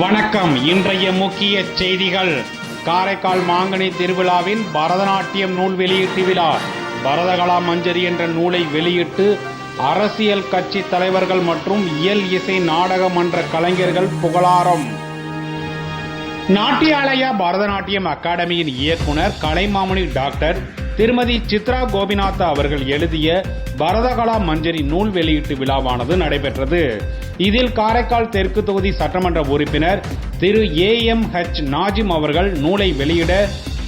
வணக்கம். இன்றைய முக்கிய செய்திகள். காரைக்கால் மாங்கனி திருவிழாவின் பரதநாட்டியம் நூல் வெளியீட்டு விழா. பரதகலா மஞ்சரி என்ற நூலை வெளியிட்டு அரசியல் கட்சி தலைவர்கள் மற்றும் இயல் இசை நாடக மன்ற கலைஞர்கள் புகழாரம். நாட்டியாலயா பரதநாட்டியம் அகாடமியின் இயக்குனர் கலைமாமணி டாக்டர் திருமதி சித்ரா கோபிநாத் அவர்கள் எழுதிய பரதகலா மஞ்சரி நூல் வெளியீட்டு விழாவானது நடைபெற்றது. இதில் காரைக்கால் தெற்கு தொகுதி சட்டமன்ற உறுப்பினர் திரு ஏ எம் ஹெச் நாஜிம் அவர்கள் நூலை வெளியிட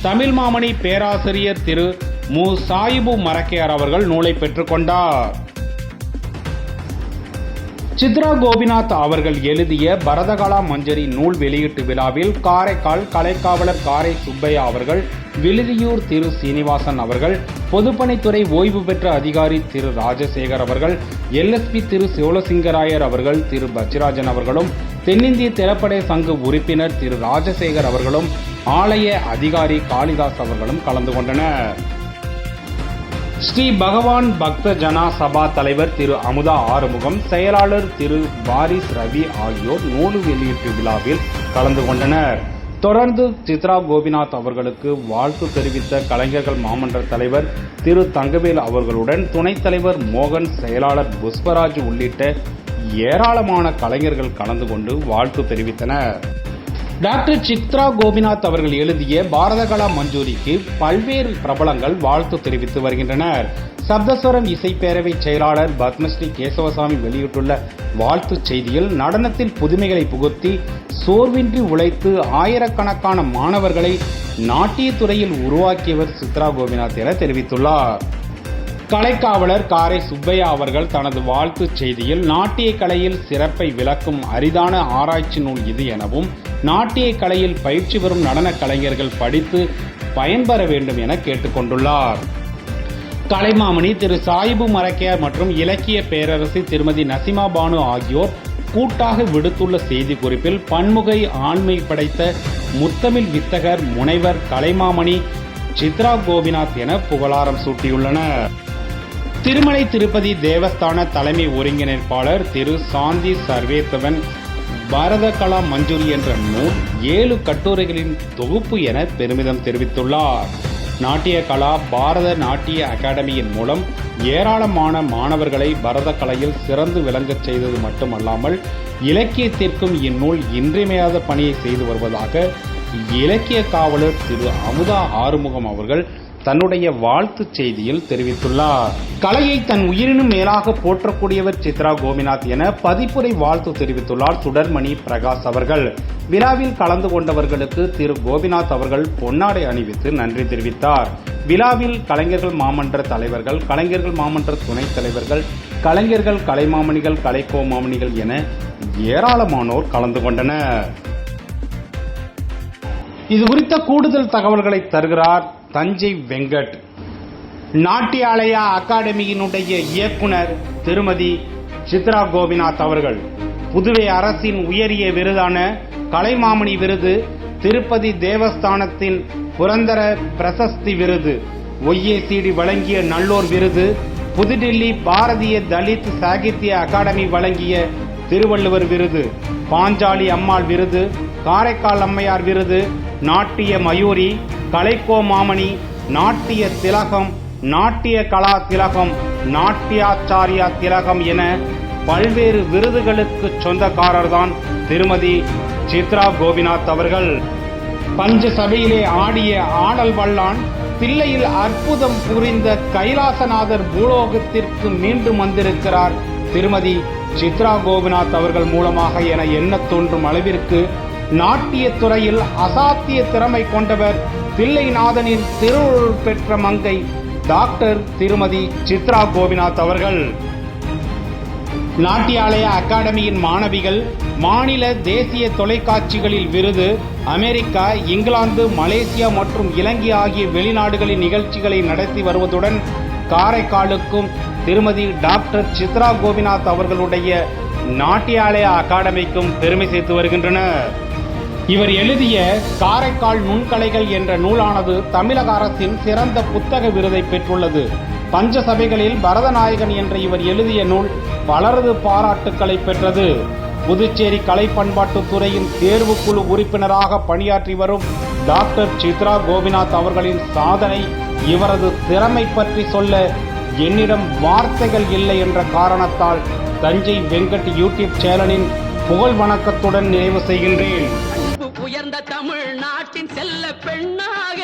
தமிழ் மாமணி பேராசிரியர் திரு மு. சாயிபு மரக்கையார் அவர்கள் நூலை பெற்றுக்கொண்டார் சித்ரா கோபிநாத் அவர்கள் எழுதிய பரதகலா மஞ்சரி நூல் வெளியீட்டு விழாவில் காரைக்கால் கலைக்காவலர் காரை சுப்பையா அவர்கள் விழுதியூர் திரு சீனிவாசன் அவர்கள் பொதுப்பணித்துறை ஓய்வு பெற்ற அதிகாரி திரு ராஜசேகர் அவர்கள் எல்எஸ்பி திரு சிவலசிங்கராயர் அவர்கள் திரு பச்சிராஜன் அவர்களும் தென்னிந்திய திரைப்பட சங்க உறுப்பினர் திரு ராஜசேகர் அவர்களும் ஆலய அதிகாரி காளிதாஸ் அவர்களும் கலந்து கொண்டனர். ஸ்ரீ பகவான் பக்த ஜனா சபா தலைவர் திரு அமுதா ஆறுமுகம் செயலாளர் திரு பாரிஸ் ரவி ஆகியோர் நூலு வெளியீட்டு விழாவில் கலந்து கொண்டனர். தொடர்ந்து சித்ரா கோபிநாத் அவர்களுக்கு வாழ்த்து தெரிவித்த கலைஞர்கள் மாமன்ற தலைவர் திரு தங்கவேல் அவர்களுடன் துணைத் தலைவர் மோகன் செயலாளர் புஷ்பராஜ் உள்ளிட்ட ஏராளமான கலைஞர்கள் கலந்து கொண்டு வாழ்த்து தெரிவித்தனர். டாக்டர் சித்ரா கோபிநாத் அவர்கள் எழுதிய பாரதகலா மஞ்சூரிக்கு பல்வேறு பிரபலங்கள் வாழ்த்து தெரிவித்து வருகின்றனர். சப்தஸ்வரம் இசைப்பேரவை செயலாளர் பத்மஸ்ரீ கேசவசாமி வெளியிட்டுள்ள வாழ்த்துச் செய்தியில் நடனத்தில் புதுமைகளை புகுத்தி சோர்வின்றி உழைத்து ஆயிரக்கணக்கான மாணவர்களை நாட்டியத்துறையில் உருவாக்கியவர் சித்ரா கோபிநாத் என தெரிவித்துள்ளார். கலைக்காவலர் காரை சுப்பையா அவர்கள் தனது வாழ்த்துச் செய்தியில் நாட்டிய கலையில் சிறப்பை விளக்கும் அரிதான ஆராய்ச்சி நூல் இது எனவும் நாட்டிய கலையில் பயிற்சி பெறும் நடன கலைஞர்கள் படித்து பயன்பெற வேண்டும் என கேட்டுக்கொண்டுள்ளார் கலைமாமணி திரு. சாயிபு மரக்கையார் மற்றும் இலக்கிய பேரரசி திருமதி நசிமா பானு ஆகியோர் கூட்டாக விடுத்துள்ள செய்தி குறிப்பில் பன்முகை ஆண்மை படைத்த முத்தமிழ் வித்தகர் முனைவர் கலைமாமணி சித்ரா கோபிநாத் என புகழாரம் சூட்டியுள்ளனர். திருமலை திருப்பதி தேவஸ்தான தலைமை ஒருங்கிணைப்பாளர் திரு சாந்தி சர்வேத்தவன் பாரத கலா மஞ்சூரி என்ற நூல் ஏழு கட்டுரைகளின் தொகுப்பு என பெருமிதம் தெரிவித்துள்ளார். நாட்டிய கலா பாரத நாட்டிய அகாடமியின் மூலம் ஏராளமான மாணவர்களை பரத கலையில் சிறந்து விளங்கச் செய்தது மட்டுமல்லாமல் இலக்கியத்திற்கும் இந்நூல் இன்றியமையாத பணியை செய்து வருவதாக இலக்கிய காவலர் திரு அமுதா ஆறுமுகம் அவர்கள் தன்னுடைய வாழ்த்துச் செய்தியில் தெரிவித்துள்ளார். கலையை தன் உயிரினும் மேலாக போற்றக்கூடியவர் சித்ரா கோபிநாத் என பதிப்புரை வாழ்த்து தெரிவித்துள்ளார் சுடர்மணி பிரகாஷ் அவர்கள். விழாவில் கலந்து கொண்டவர்களுக்கு திரு கோபிநாத் அவர்கள் பொன்னாடை அணிவித்து நன்றி தெரிவித்தார். விழாவில் கலைஞர்கள் மாமன்ற தலைவர்கள் கலைஞர்கள் மாமன்ற துணைத் தலைவர்கள் கலைஞர்கள் கலைமாமணிகள் கலைக்கோ மாமணிகள் என ஏராளமானோர் கலந்து கொண்டனர். இது குறித்த கூடுதல் தகவல்களை தருகிறார் தஞ்சை வெங்கட். நாட்டியாலயா அகாடமியினுடைய இயக்குனர் திருமதி சித்ரா கோபிநாத் அவர்கள். புதுவை அரசின் உயரிய விருதான கலைமாமணி விருது திருப்பதி தேவஸ்தானத்தின் புரந்தர பிரசஸ்தி விருது ஒய்ஏசிடி வழங்கிய நல்லோர் விருது புதுடில்லி பாரதிய தலித் சாகித்ய அகாடமி வழங்கிய திருவள்ளுவர் விருது பாஞ்சாலி அம்மாள் விருது காரைக்கால் அம்மையார் விருது நாட்டிய மயூரி கலைக்கோ மாமணி நாட்டிய திலகம் நாட்டிய கலா திலகம் நாட்டியாச்சாரியா திலகம் என பல்வேறு விருதுகளுக்கு சொந்தக்காரர்தான் திருமதி சித்ரா கோபிநாத் அவர்கள். பஞ்ச சபையிலே ஆடிய ஆடல் வல்லான் பிள்ளையில் அற்புதம் புரிந்த கைலாசநாதர் பூலோகத்திற்கு மீண்டும் வந்திருக்கிறார் திருமதி சித்ரா கோபிநாத் அவர்கள் மூலமாக என எண்ண தோன்றும் அளவிற்கு நாட்டிய துறையில் அசாத்திய திறமை கொண்டவர் தில்லைநாதனின் திருவுருள் பெற்ற மங்கை டாக்டர் திருமதி சித்ரா கோபிநாத் அவர்கள். நாட்டியாலய அகாடமியின் மாணவிகள் மாநில தேசிய தொலைக்காட்சிகளில் விருது அமெரிக்கா இங்கிலாந்து மலேசியா மற்றும் இலங்கை ஆகிய வெளிநாடுகளின் நிகழ்ச்சிகளை நடத்தி வருவதுடன் காரைக்காலுக்கும் திருமதி டாக்டர் சித்ரா கோபிநாத் அவர்களுடைய நாட்டியாலய அகாடமிக்கும் பெருமை சேர்த்து வருகின்றனர். இவர் எழுதிய காரைக்கால் நுண்கலைகள் என்ற நூலானது தமிழக அரசின் சிறந்த புத்தக விருதை பெற்றுள்ளது. பஞ்ச சபைகளில் பரதநாயகன் என்ற இவர் எழுதிய நூல் பலரது பாராட்டுக்களை பெற்றது. புதுச்சேரி கலை பண்பாட்டுத் துறையின் தேர்வுக்குழு உறுப்பினராக பணியாற்றி வரும் டாக்டர் சித்ரா கோபிநாத் அவர்களின் சாதனை இவரது திறமை பற்றி சொல்ல என்னிடம் வார்த்தைகள் இல்லை என்ற காரணத்தால் தஞ்சை வெங்கட் யூடியூப் சேனலின் புகழ் வணக்கத்துடன் நிறைவு செய்கின்றேன். உயர்ந்த தமிழ்நாட்டின் செல்ல பெண்ணாக